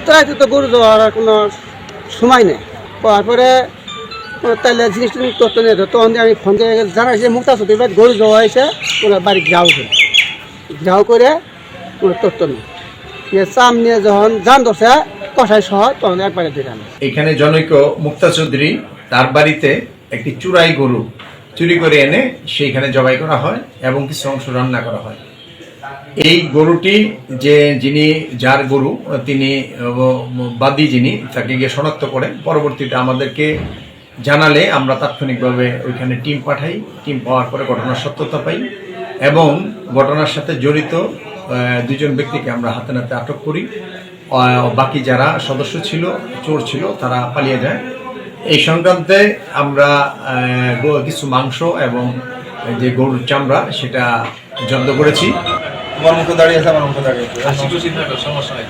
এত রাতে তো গরু যাওয়ার কোনো সময় নেই। তারপরে তাহলে জিনিস টিনিস তথ্য নিয়ে তখন আমি ফোন করে জানা যে মুক্তা সত্যি গরু যাওয়া হয়েছে, ওনার বাড়ি গ্রাউ করে। গ্রাউ করে ওনার তথ্য নেই চাম নিয়ে যখন যান ধরছে কষাই সহ, তখন একবারে দিলাম এখানে জনৈক মুক্তা চৌধুরী, তার বাড়িতে একটি চুরাই গরু চুরি করে এনে সেইখানে জবাই করা হয় এবং কিছু অংশ রান্না করা হয়। এই গরুটি যে যিনি, যার গরু, তিনি বাদী যিনি, তাকে গিয়ে শনাক্ত করেন। পরবর্তীতে আমাদেরকে জানালে আমরা তাৎক্ষণিকভাবে ওইখানে টিম পাঠাই। টিম পাওয়ার পরে ঘটনার সত্যতা পাই এবং ঘটনার সাথে জড়িত দুজন ব্যক্তিকে আমরা হাতে নাতে আটক করি। বাকি যারা সদস্য ছিল, চোর ছিল, তারা পালিয়ে যায়। এই সংক্রান্তে আমরা কিছু মাংস এবং যে গরুর চামড়া, সেটা জব্দ করেছি। তোমার মুখে দাঁড়িয়ে আছে আমার মুখে দাঁড়িয়ে আছে। সমস্যা নাই